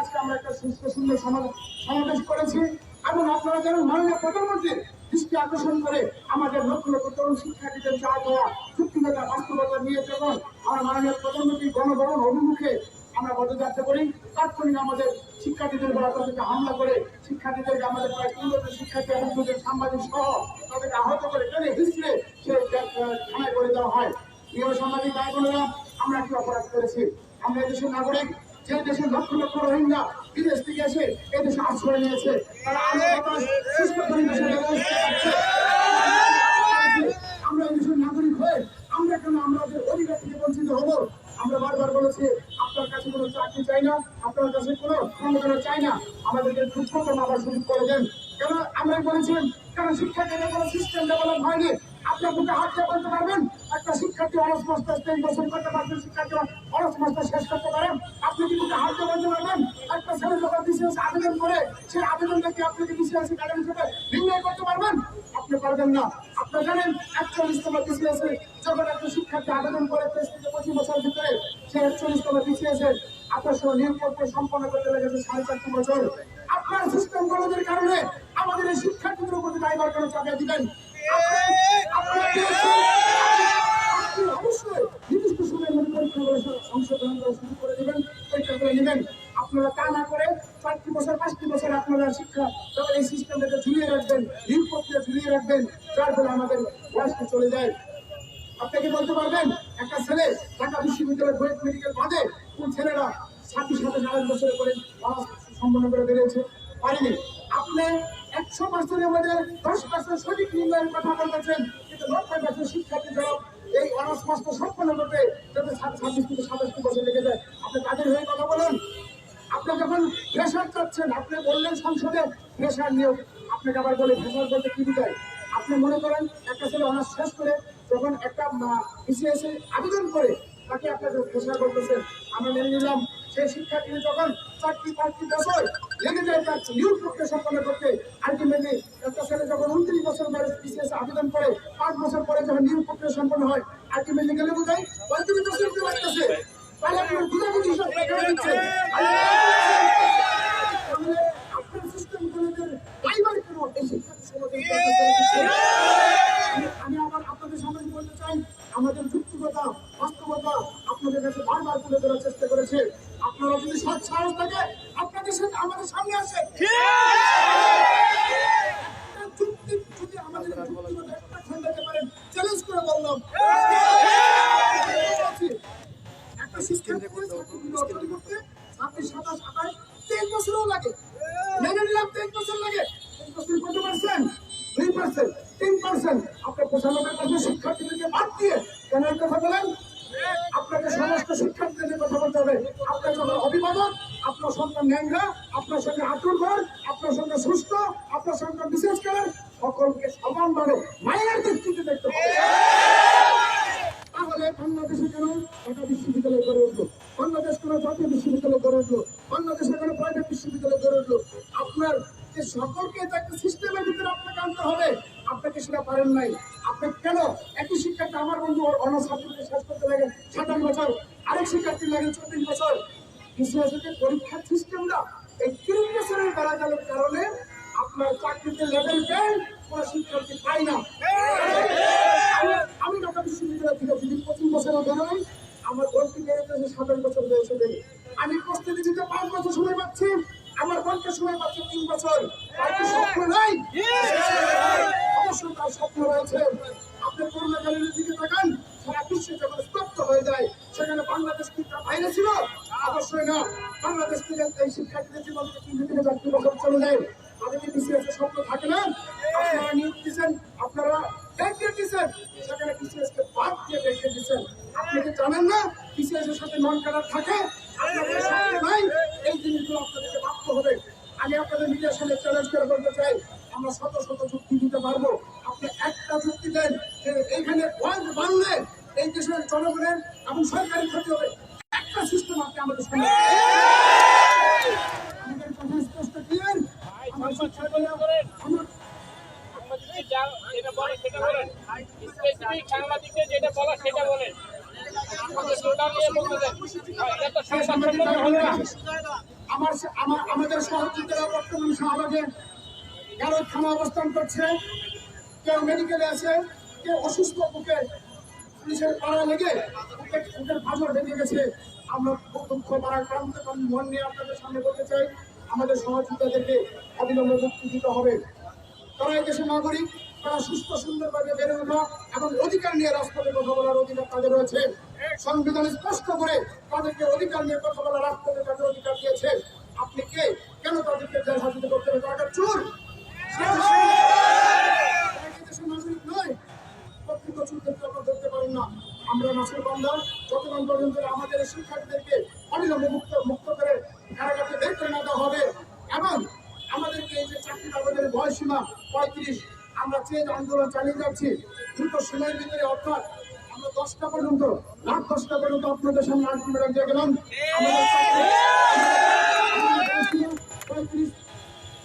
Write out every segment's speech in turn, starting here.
আজকে আমরা সমাবেশ করেছি এবং আপনারা আকর্ষণ করে আমাদের লক্ষ লক্ষ তরুণ শিক্ষার্থীদের অভিমুখে আমরা পদযাত্রা করি। তাৎক্ষণিক আমাদের শিক্ষার্থীদের উপর তাদেরকে হামলা করে শিক্ষার্থীদেরকে আমাদের প্রায় পনেরো শিক্ষার্থী এবং সাংবাদিক সহ তাদেরকে আহত করে টেনে হিসড়ে সে থানায় করে দেওয়া হয়। প্রিয় সাংবাদিক ভাই বোনেরা, আমরা কি অপরাধ করেছি? আমরা দেশের নাগরিক, যে দেশের লক্ষ লক্ষ রোহিঙ্গা বিদেশ থেকে এসে এই দেশে আশ্রয় নিয়েছে, তারা আলো আমরা দেশের নাগরিক হয়ে, আমরা কেন আমাদের অধিকার থেকে বঞ্চিত হব? আমরা বারবার বলেছি, আপনার কাছে কোনো চাকরি চাই না, আপনার কাছে কোনো ক্ষমতা চাই না। আমাদেরকে ক্ষুদ্রতম আবার সুযোগ করে দেন। কেন? আমরা বলেছিলাম কারণ শিক্ষার্থীদের কোনো সিস্টেম ডেভেলপ হয়নি? আপনার বুকে হাত দিয়ে বলতে পারবেন, একটা শিক্ষার্থী অনার্স মাস্টার তেইশ বছর করতে পারবেন শিক্ষার্থী অনার্স মাস্টার শেষ করতে পারেন। আপনি কি বুকে হাত বলতে পারবেন? একটা ছেলে যখন আবেদন করে, সেই আবেদনটা কি আপনি কি বিসিএস করতে পারবেন? আপনি পারবেন না। আপনি জানেন, একচল্লিশতম বিসিএস যখন একটা শিক্ষার্থী আবেদন করে তেইশ থেকে পঁচিশ বছরের ভিতরে, সেই একচল্লিশতম এর আপনার সঙ্গে নিয়োগ সম্পন্ন করতে লেগেছে সাড়ে চারটি বছর। আপনার সিস্টেম গণদের কারণে আমাদের এই শিক্ষার্থীদের উপর দায়ভার কেন চাপিয়ে দিবেন অবশ্যই নির্দিষ্ট সংশোধন করা শুরু করে মধ্যে দশ সঠিক মূল্যায়নের কথা বলতেছেন, কিন্তু নব্বই পার্সেন্ট শিক্ষার্থী যারা এই অনার্স মাস্টার সম্পন্ন করতে যাতে ছাব্বিশ থেকে সাতাশটি বছর লেগে যায়, আপনি তাদের হয়ে কথা বলুন। আপনি যখন প্রেশার চাচ্ছেন আপনি বললেন সংসদে প্রেশার নিয়োগ, আপনাকে আবার বলে প্রেশার বলতে কি বোঝায়? আপনি মনে করেন একটা ছেলে অনার্স শেষ করে যখন একটা বিসিএস আবেদন করে, তাকে আপনাকে প্রেশার করতেছেন আমরা মেনে নিলাম, সেই শিক্ষার্থী যখন চারটি পাঁচটি বছর লেগে তার নিয়োগ প্রক্রিয়া সম্পন্ন করতে। আলটিমেটলি একটা যখন উনত্রিশ বছর বয়স বিসিএস আবেদন করে, পাঁচ বছর পরে যখন নিয়োগ প্রক্রিয়া সম্পন্ন হয় আলটিমেটলি গেলে বোঝায় পঁয়ত্রিশ বছর লাগতেছে তাহলে আপনার বুঝাবুঝি সব দিচ্ছে? আপনার সিস্টেম বলতে চাই, আমাদের যুক্তিগতা বাস্তবতা আপনাদের কাছে বারবার তুলে ধরার চেষ্টা করেছে। আপনারা যদি সৎ সাহস থাকে বছরও লাগে। মেনে নিলাম তেইশ বছর লাগে। তেইশ বছর কত পার্সেন্ট দুই পার্সেন্ট তিন পার্সেন্ট আপনার পঁচানব্বই পার্সেন্ট শিক্ষার্থীদেরকে বাদ দিয়ে কেন কথা বলেন? আপনাকে সমস্ত শিক্ষার্থীদের কথা বলতে হবে। আপনার যখন অভিভাবক, আপনার সন্তান ন্যাংরা, আপনার সঙ্গে আতুর ঘর, আপনার সঙ্গে সুস্থ, আপনার সঙ্গে বিশেষ করে, সকলকে সমানভাবে মায়ের দৃষ্টিতে দেখতে হবে তাহলে বাংলাদেশে কেন ঢাকা বিশ্ববিদ্যালয় গড়ে উঠল বাংলাদেশ কেন জাতীয় বিশ্ববিদ্যালয় গড়ে উঠল বাংলাদেশে কেন প্রাইভেট বিশ্ববিদ্যালয় গড়ে উঠল আপনার যে সকলকে একটা সিস্টেমের ভিতরে আপনাকে আনতে হবে, আপনাকে সেটা পারেন নাই। আপনি কেন একই শিক্ষার্থী? আমার বন্ধু অনার্স সাবজেক্টে শেষ করতে লাগে সাতাশ বছর, আরেক শিক্ষার্থী লাগে চব্বিশ বছর। বিশেষজ্ঞ পরীক্ষার সিস্টেমটা এই তিন বছরের বেড়া গেলের কারণে আপনার চাকরিতে লেভেল পেন কোনো শিক্ষার্থী পাই না। আমি- ঢাকা বিশ্ববিদ্যালয় থেকে যদি পঁচিশ বছরের বেরোই আমার বোনকে বেরোতে সাতাশ বছর বয়সে। আমি প্রস্তুতি দিতে পাঁচ বছর সময় পাচ্ছি। আমার বোনকে সময় পাচ্ছে তিন বছর। তার স্বপ্ন নাই? অবশ্যই তার স্বপ্ন রয়েছে। আপনি করোনা কালের দিকে তাকান, সারা বিশ্বে যখন স্তব্ধ হয়ে যায়, সেখানে বাংলাদেশ কি তার বাইরে ছিল? অবশ্যই না। বাংলাদেশ থেকে এই শিক্ষার্থীদের জীবন থেকে তিন থেকে চারটি বছর চলে যায়? স্বপ্ন থাকে না? আপনারা নিয়োগ দিচ্ছেন আপনারা ব্যাংকে দিচ্ছেন সেখানে বিসিএস কে দিয়ে ব্যাংকে দিচ্ছেন আপনি কি জানেন না বিসিএস সাথে নন ক্যাডার থাকে? আপনাদের এই জিনিসগুলো আপনাদেরকে ভাবতে হবে। আমি আপনাদের নিজের সামনে চ্যালেঞ্জ করে বলতে চাই আমরা শত শত যুক্তি দিতে পারব। আপনি একটা যুক্তি দেন যে এইখানে ওয়ার্ল্ড বাংলে এই দেশের জনগণের এবং সরকারি ক্ষতি হবে। একটা সিস্টেম আপনি আমাদের সামনে আমাদের কথা স্পষ্ট ক্লিয়ার আমার শিক্ষা আমার যেটা বলে সেটা বলেন। স্পেসিফিক সাংবাদিকদের যেটা বলা সেটা বলেন। আমাদের টোটাল নিয়ে বলতে দেন। হ্যাঁ, এটা তো সেই সংবাদ সাংবাদিক সম্মেলন হবে না। আমার আমাদের সহযোগীরা বর্তমান শাহবাগে কারও থানা অবস্থান করছে। কেউ মেডিকেলে আছে, কেউ অসুস্থ বুকে পুলিশের পাড়া লেগে বুকে বুকের ফাঁসর বেরিয়ে গেছে। আমরা দুঃখ পাড়ার ক্রান্ত মন নিয়ে আপনাদের সামনে বলতে চাই, আমাদের সহযোগিতাদেরকে অবিলম্বে মুক্তি দিতে হবে। তারা এই দেশের নাগরিক তারা সুস্থ, সুন্দরভাবে বেড়ে ওঠা এবং অধিকার নিয়ে রাজপথে কথা বলার অধিকার তাদের রয়েছে। সংবিধান স্পষ্ট করে তাদেরকে অধিকার নিয়ে কথা বলার রাজপথে তাদের অধিকার দিয়েছে। আপনি কে? কেন তাদেরকে জেল হাজিতে করতে হবে? তারা চোর। আমরা পর্যন্ত আমাদের শিক্ষার্থীদেরকে মুক্ত মুক্ত করে হবে, এবং আমাদেরকে এই যে চাকরি আবেদনের বয়সীমা পঁয়ত্রিশ আমরা আন্দোলন চালিয়ে যাচ্ছি। দ্রুত সময়ের ভিতরে অর্থাৎ আমরা দশটা পর্যন্ত, রাত দশটা পর্যন্ত আপনাদের সামনে আলটিমেটাম দিয়ে গেলাম।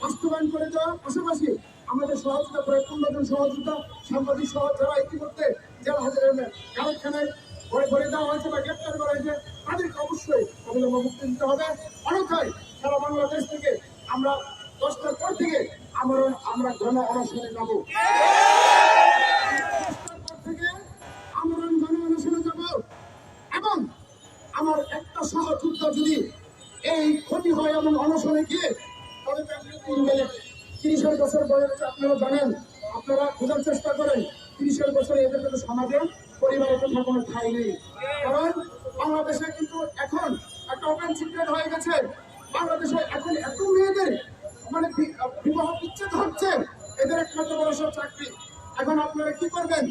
বাস্তবায়ন করে দেওয়ার পাশাপাশি আমাদের সহযোগিতা করে পূর্ণজন সহযোগিতা, সাংবাদিক সহ যারা ইতিমধ্যে জেল হাজার কারখানায় ভরে ভরে দেওয়া হয়েছে বা গ্রেপ্তার করা হয়েছে, তাদেরকে অবশ্যই অবিলম্ব মুক্তি দিতে হবে। অন্যথায় সারা বাংলাদেশ থেকে আমরা দশটার পর থেকে আমরা আমরা গণ অনশনে যাব। এবং আমার একটা যদি এই ক্ষতি হয় এমন অনশনে তিরিশের বছর আপনারা জানেন, আপনারা চেষ্টা করেন, তিরিশের পরিবারের কোনো ঠাই কারণ বাংলাদেশে কিন্তু এখন একটা হয়ে গেছে। বাংলাদেশে এখন এত মেয়েদের মানে বিবাহ বিচ্ছেদ হচ্ছে, এদের একমাত্র ভরসা চাকরি। এখন আপনারা কি করবেন?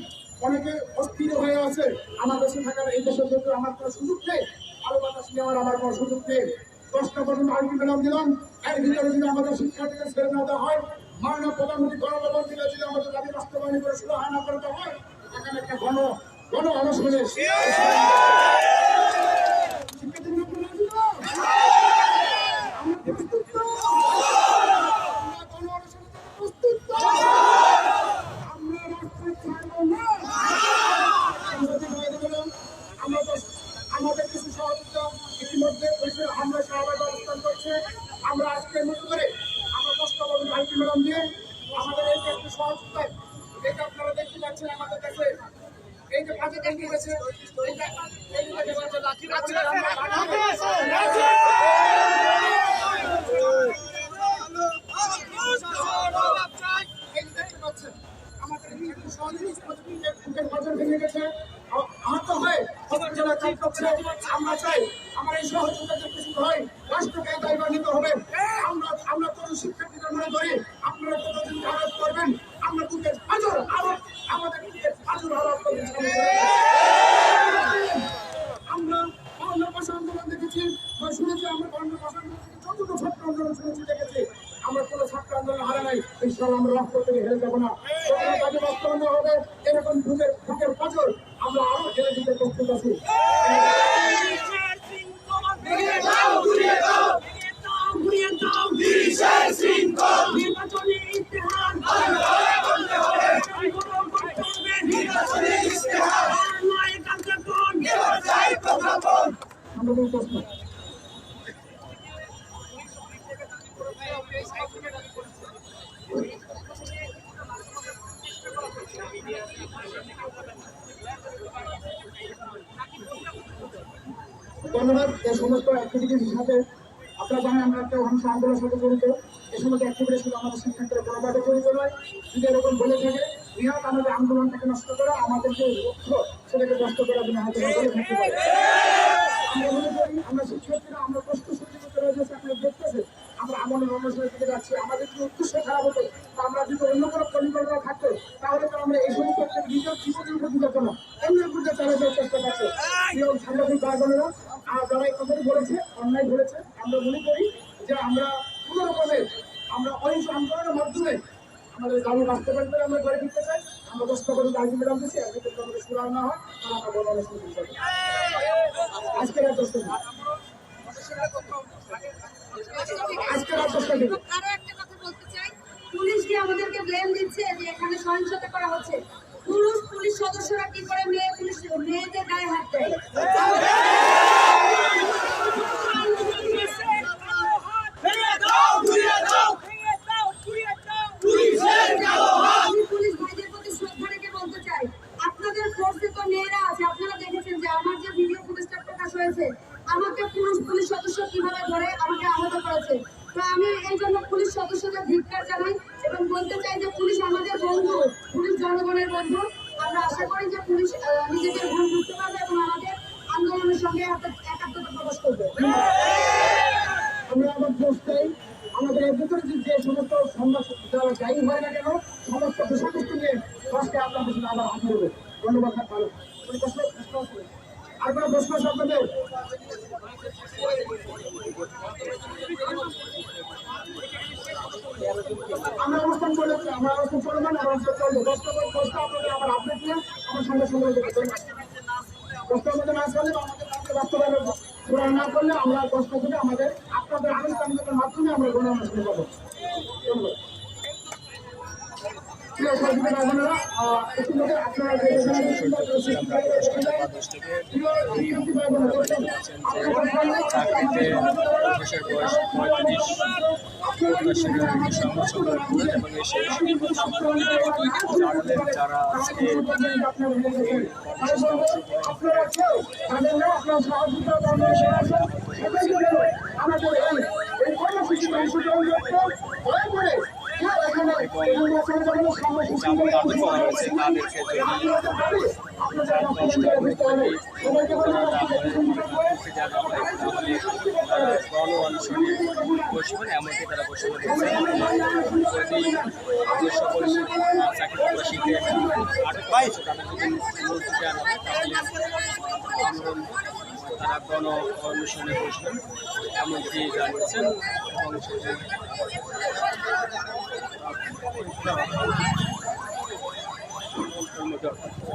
অনেকে অস্থির হয়ে আছে। আমার দেশে থাকার এই দেশের জন্য আমার কোনো সুযোগ নেই। আরও বাতাস নেওয়ার আমার কোনো সুযোগ নেই। দশটা পর্যন্ত আলটিমেটাম দিলাম। এর ভিতরে যদি আমাদের শিক্ষার্থীদের ছেড়ে না দেওয়া হয়, মাননীয় প্রধানমন্ত্রী গণভবন দিলে যদি আমাদের দাবি বাস্তবায়ন করে শুরু হয় না করতে হয়, এখানে একটা গণ গণ অনশনে আমরা চাই আমার এই সহযোগিতা যদি কিছু হয় রাষ্ট্রকে দায়িত্ব নিতে হবে আমরা আমরা তরুণ শিক্ষার্থীদের মনে করি আপনারা কতদিন আরোপ করবেন আমরা বুকের হাজার আরোপ আমাদের বুকের হাজার আরোপ করবেন আমরা বাংলা ভাষা আন্দোলন দেখেছি বা শুনেছি আমরা বাংলা ভাষা আন্দোলন থেকে যতটুকু ছাত্র আন্দোলন শুনেছি দেখেছি আমরা কোনো ছাত্র আন্দোলন হারা নাই ইনশাল্লাহ আমরা রাষ্ট্র থেকে হেরে যাব না যখন কাজে বাস্তবায়ন হবে এরকম বুকের বুকের পাথর আমরা আরও হেরে দিতে প্রস্তুত আছি আমরা কোনো প্রশ্ন ধন্যবাদ। এই সমস্ত অ্যাক্টিভিটির সাথে আপনারা জানেন আমরা একটা অংশ আন্দোলনের সাথে জড়িত। এই সমস্ত আমাদের শিক্ষার্থীরা কোনোভাবে জড়িত নয়। যদি এরকম থাকে, নিহত আমাদের আন্দোলনটাকে নষ্ট করা আমাদের যে লক্ষ্য সেটাকে নষ্ট করার জন্য আমরা মনে করি, আমরা শিক্ষার্থীরা আমরা কষ্ট সহ্য করতে রয়েছে আপনারা দেখতেছেন। আমরা আমলের অনুসারে দিকে যাচ্ছি, আমাদের যদি উদ্দেশ্য খারাপ হতো আমরা যদি অন্য কোনো পরিকল্পনা থাকতো, তাহলে তো আমরা এই সমস্ত নিজের জীবনের উপর দিতে না। অন্যের বিরুদ্ধে চালিয়ে চেষ্টা করছে প্রিয় সাংবাদিক ভাই বোনেরা যারা এই কথাটি বলেছে, অন্যায় বলেছে, আমরা মনে করি যে আমরা কোনো রকমে আমরা অহিংস আন্দোলনের মাধ্যমে আমাদের দাবি বাস্তবায়ন করে আমরা ঘরে ফিরতে চাই। আমরা আরও একটা কথা বলতে চাই। পুলিশ কি আমাদেরকে ব্লেম দিচ্ছে যে এখানে সহিংসতা করা হচ্ছে? পুরুষ, পুলিশ সদস্যরা কি করে মেয়ে পুলিশ, মেয়েদের গায়ে হাত দেয় আমি পুলিশ ভাইদের প্রতি শ্রদ্ধা রেখে বলতে চাই আপনাদের ফোর্সে তো মেয়েরা আছে আপনারা দেখেছেন যে আমার যে ভিডিও ফুটেজটা প্রকাশ হয়েছে আমাকে পুরুষ পুলিশ সদস্য কীভাবে ধরে আমাকে আহত করেছে তো আমি এই জন্য পুলিশ সদস্যদের ধিক্কার জানাই এবং বলতে চাই যে পুলিশ আমাদের বন্ধু পুলিশ জনগণের বন্ধু আমরা আশা করি যে পুলিশ আহ, নিজেদের ভুল বুঝতে পারবে এবং আমাদের আন্দোলনের সঙ্গে একা- একাত্মতা প্রকাশ করবে। আমরা আমার পোস্টাই আমাদের ভিতরে যে সমস্ত সমস্যা যারা যাই হয় না কেন, সমস্ত বিষয়বস্তু নিয়ে দশকে আপনাদের সাথে আবার হাত ধরবে ধন্যবাদ ভালো? আর কোনো প্রশ্ন আছে আমরা অনুষ্ঠান চলেছি আমরা অনুষ্ঠান চলবেন আমরা চলবো দশটা দশটা আপনাদের আমার আপডেট নিয়ে আমার সঙ্গে সঙ্গে দেবেন দশটার মধ্যে না করলে আমাদের কাছে বাস্তবায়ন না। করলে আমরা দশটা থেকে আমাদের আপনাদের আনুষ্ঠানিকতার মাধ্যমে আমরা শুরু করব। প্রিয় সহযোগী ভাই বোনেরা, ইতিমধ্যে আপনারা যে করে চাকরিতে প্রবেশের বয়স পঁয়ত্রিশ এবং সেই যারা আজকে আমাদের এই কর্মসূচি অংশগ্রহণ করতে হয়ে পড়ে বসবেন এমনকি তারা বসে অনশনে বসবেন এমনকি জানিয়েছেন এবং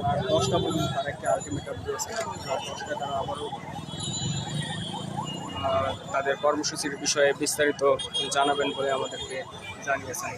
আর দশটা পর্যন্ত তার একটা আলটিমেটাম দিয়েছে দশটা তারা আবারও তাদের কর্মসূচির বিষয়ে বিস্তারিত জানাবেন বলে আমাদেরকে জানিয়েছেন।